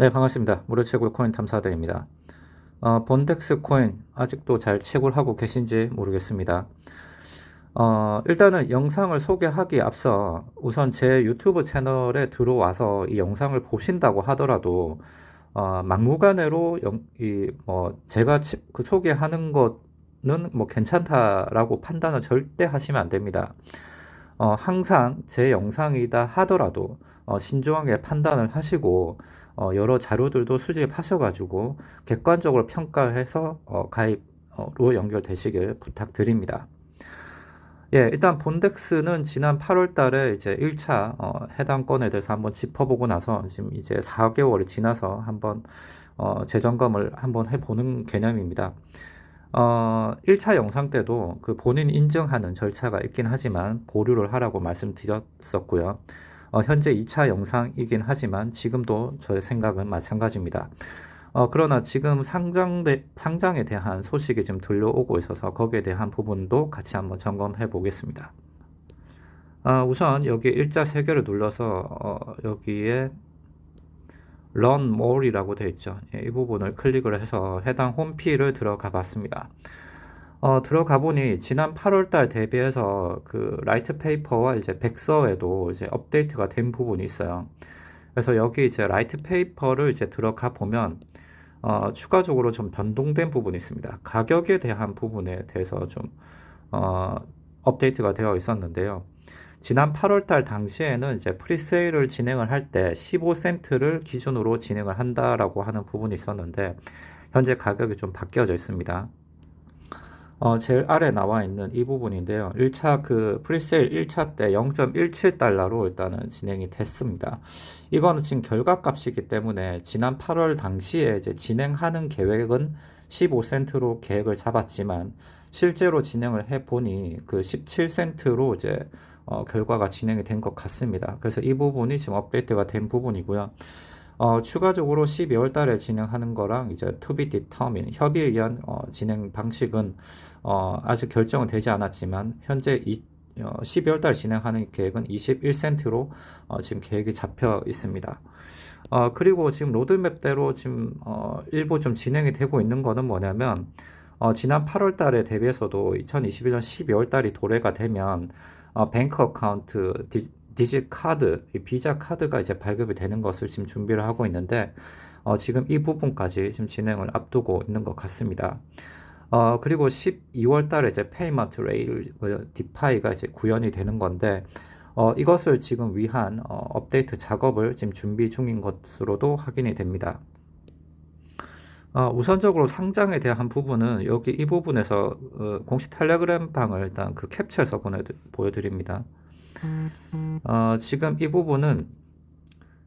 네, 반갑습니다. 무료 채굴 코인 탐사대입니다. 어, 본덱스 코인 아직도 잘 채굴하고 계신지 모르겠습니다. 어, 일단은 영상을 소개하기 앞서 우선 제 유튜브 채널에 들어와서 이 영상을 보신다고 하더라도 어, 막무가내로 영, 이, 뭐, 제가 치, 그 소개하는 것은 뭐 괜찮다라고 판단을 절대 하시면 안 됩니다. 어, 항상 제 영상이다 하더라도 어, 신중하게 판단을 하시고 어, 여러 자료들도 수집하셔가지고 객관적으로 평가해서 어, 가입으로 연결되시길 부탁드립니다. 예, 일단 본덱스는 지난 8월 달에 이제 1차 어, 해당 건에 대해서 한번 짚어보고 나서 지금 이제 4개월이 지나서 한번 어, 재점검을 한번 해보는 개념입니다. 어, 1차 영상 때도 그 본인 인증하는 절차가 있긴 하지만 보류를 하라고 말씀드렸었고요. 어, 현재 2차 영상이긴 하지만 지금도 저의 생각은 마찬가지입니다. 어, 그러나 지금 상장대, 상장에 대한 소식이 좀 들려오고 있어서 거기에 대한 부분도 같이 한번 점검해 보겠습니다. 아, 우선 여기 일자 세 개를 눌러서 어, 여기에 Run More이라고 되어 있죠. 예, 이 부분을 클릭을 해서 해당 홈피를 들어가 봤습니다. 어, 들어가 보니 지난 8월 달 대비해서 그 라이트 페이퍼와 이제 백서에도 이제 업데이트가 된 부분이 있어요. 그래서 여기 이제 라이트 페이퍼를 이제 들어가 보면 어, 추가적으로 좀 변동된 부분이 있습니다. 가격에 대한 부분에 대해서 좀 어, 업데이트가 되어 있었는데요. 지난 8월 달 당시에는 이제 프리세일을 진행을 할 때 15센트를 기준으로 진행을 한다라고 하는 부분이 있었는데 현재 가격이 좀 바뀌어져 있습니다. 어, 제일 아래 나와 있는 이 부분인데요. 1차 그 프리세일 1차 때 0.17달러로 일단은 진행이 됐습니다. 이거는 지금 결과값이기 때문에 지난 8월 당시에 이제 진행하는 계획은 15센트로 계획을 잡았지만 실제로 진행을 해 보니 그 17센트로 이제 어, 결과가 진행이 된 것 같습니다. 그래서 이 부분이 지금 업데이트가 된 부분이고요. 어, 추가적으로 12월 달에 진행하는 거랑 이제 be determined 협의에 의한 어, 진행 방식은 어, 아직 결정은 되지 않았지만 현재 이, 어, 12월 달 진행하는 계획은 21센트로 어, 지금 계획이 잡혀 있습니다. 어, 그리고 지금 로드맵대로 지금 어, 일부 좀 진행이 되고 있는 거는 뭐냐면 어, 지난 8월 달에 대비해서도 2021년 12월 달이 도래가 되면 어, 뱅크 어카운트 디, 디짓 카드, 비자 카드가 이제 발급이 되는 것을 지금 준비를 하고 있는데 어, 지금 이 부분까지 지금 진행을 앞두고 있는 것 같습니다. 어, 그리고 12월 달에 이제 페이먼트 레일 그 디파이가 이제 구현이 되는 건데 어, 이것을 지금 위한 어, 업데이트 작업을 지금 준비 중인 것으로도 확인이 됩니다. 어, 우선적으로 상장에 대한 부분은 여기 이 부분에서 어, 공식 텔레그램 방을 일단 그 캡처해서 보내, 보여드립니다. 어, 지금 이 부분은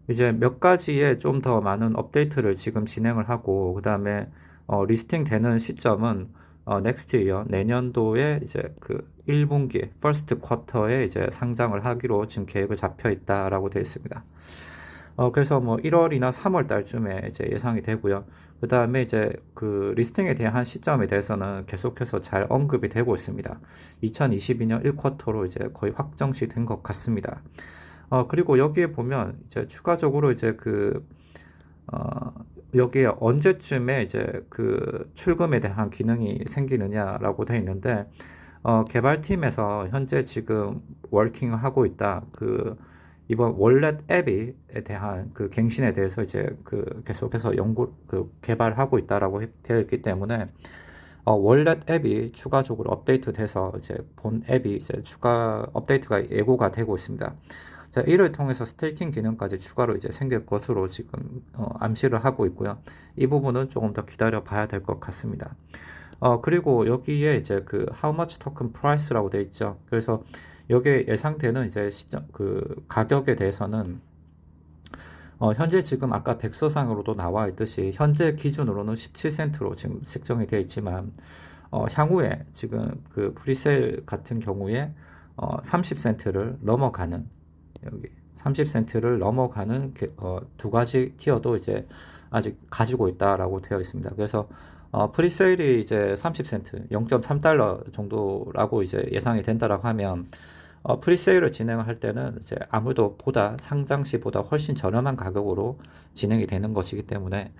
이제 몇 가지의 좀 더 많은 업데이트를 지금 진행을 하고 그 다음에 어, 리스팅 되는 시점은 어, next year 내년도에 이제 그 1분기 first quarter에 이제 상장을 하기로 지금 계획을 잡혀 있다라고 되어 있습니다. 어, 그래서 뭐 1월이나 3월 달쯤에 이제 예상이 되고요. 그 다음에 이제 그 리스팅에 대한 시점에 대해서는 계속해서 잘 언급이 되고 있습니다. 2022년 1쿼터로 이제 거의 확정시 된 것 같습니다. 어, 그리고 여기에 보면 이제 추가적으로 이제 그, 어, 여기에 언제쯤에 이제 그 출금에 대한 기능이 생기느냐라고 되어 있는데, 어, 개발팀에서 현재 지금 워킹을 하고 있다. 그, 이번 월렛 앱에 대한 그 갱신에 대해서 이제 그 계속해서 연구 그 개발하고 있다라고 되어 있기 때문에 어, 월렛 앱이 추가적으로 업데이트돼서 이제 본 앱이 이제 추가 업데이트가 예고가 되고 있습니다. 자, 이를 통해서 스테이킹 기능까지 추가로 이제 생길 것으로 지금 어, 암시를 하고 있고요. 이 부분은 조금 더 기다려 봐야 될 것 같습니다. 어, 그리고 여기에 이제 그 how much token price라고 되어 있죠. 그래서 여기에 예상되는 이제 시점 그 가격에 대해서는 어, 현재 지금 아까 백서상으로도 나와 있듯이 현재 기준으로는 17센트로 지금 책정이 되어 있지만 어, 향후에 지금 그 프리셀 같은 경우에 어, 30센트를 넘어가는 여기 30센트를 넘어가는 어, 두 가지 티어도 이제 아직 가지고 있다라고 되어 있습니다. 그래서 어, 프리세일이 이제 30센트, 0.3달러 정도라고 이제 예상이 된다라고 하면 어, 프리세일을 진행할 때는 이제 아무도 보다 상장 시보다 훨씬 저렴한 가격으로 진행이 되는 것이기 때문에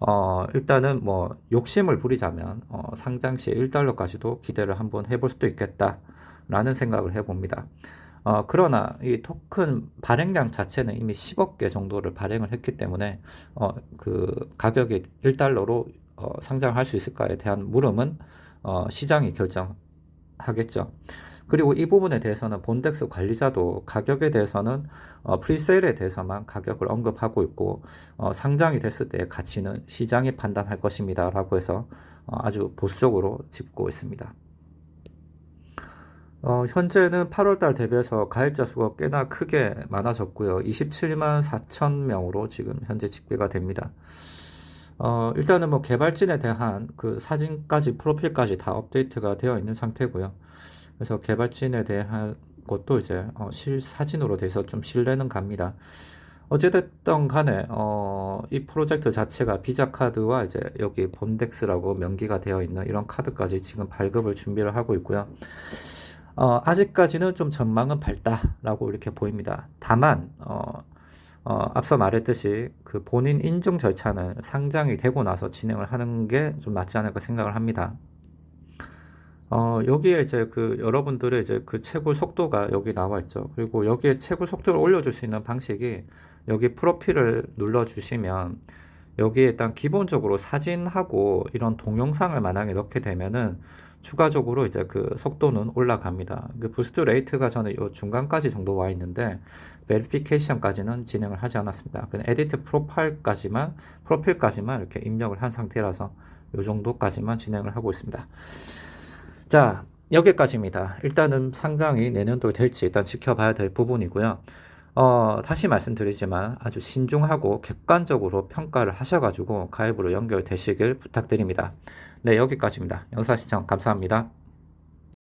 어, 일단은 뭐 욕심을 부리자면 어, 상장 시 1달러까지도 기대를 한번 해볼 수도 있겠다라는 생각을 해봅니다. 어, 그러나 이 토큰 발행량 자체는 이미 10억 개 정도를 발행을 했기 때문에 어, 그 가격이 1달러로 어, 상장할 수 있을까에 대한 물음은 어, 시장이 결정하겠죠. 그리고 이 부분에 대해서는 본덱스 관리자도 가격에 대해서는 어, 프리세일에 대해서만 가격을 언급하고 있고 어, 상장이 됐을 때의 가치는 시장이 판단할 것입니다. 라고 해서 어, 아주 보수적으로 짚고 있습니다. 어, 현재는 8월달 대비해서 가입자 수가 꽤나 크게 많아졌고요. 27만 4천 명으로 지금 현재 집계가 됩니다. 어, 일단은 뭐 개발진에 대한 그 사진까지 프로필까지 다 업데이트가 되어 있는 상태고요. 그래서 개발진에 대한 것도 이제 어, 실 사진으로 돼서 좀 신뢰는 갑니다. 어찌됐든 간에 어, 이 프로젝트 자체가 비자 카드와 이제 여기 본덱스라고 명기가 되어 있는 이런 카드까지 지금 발급을 준비를 하고 있고요. 어, 아직까지는 좀 전망은 밝다라고 이렇게 보입니다. 다만 어, 어, 앞서 말했듯이 그 본인 인증 절차는 상장이 되고 나서 진행을 하는 게좀 맞지 않을까 생각을 합니다. 어, 여기에 이제 그 여러분들의 이제 그 채굴 속도가 여기 나와 있죠. 그리고 여기에 채굴 속도를 올려줄 수 있는 방식이 여기 프로필을 눌러주시면 여기에 일단 기본적으로 사진하고 이런 동영상을 만약에 넣게 되면은 추가적으로 이제 그 속도는 올라갑니다. 그 부스트 레이트가 저는 요 중간까지 정도 와 있는데 베리피케이션까지는 진행을 하지 않았습니다. 그냥 에디트 프로파일까지만 프로필까지만 이렇게 입력을 한 상태라서 요 정도까지만 진행을 하고 있습니다. 자, 여기까지입니다. 일단은 상장이 내년도에 될지 일단 지켜봐야 될 부분이고요. 어, 다시 말씀드리지만 아주 신중하고 객관적으로 평가를 하셔가지고 가입으로 연결되시길 부탁드립니다. 네, 여기까지입니다. 영상 시청 감사합니다.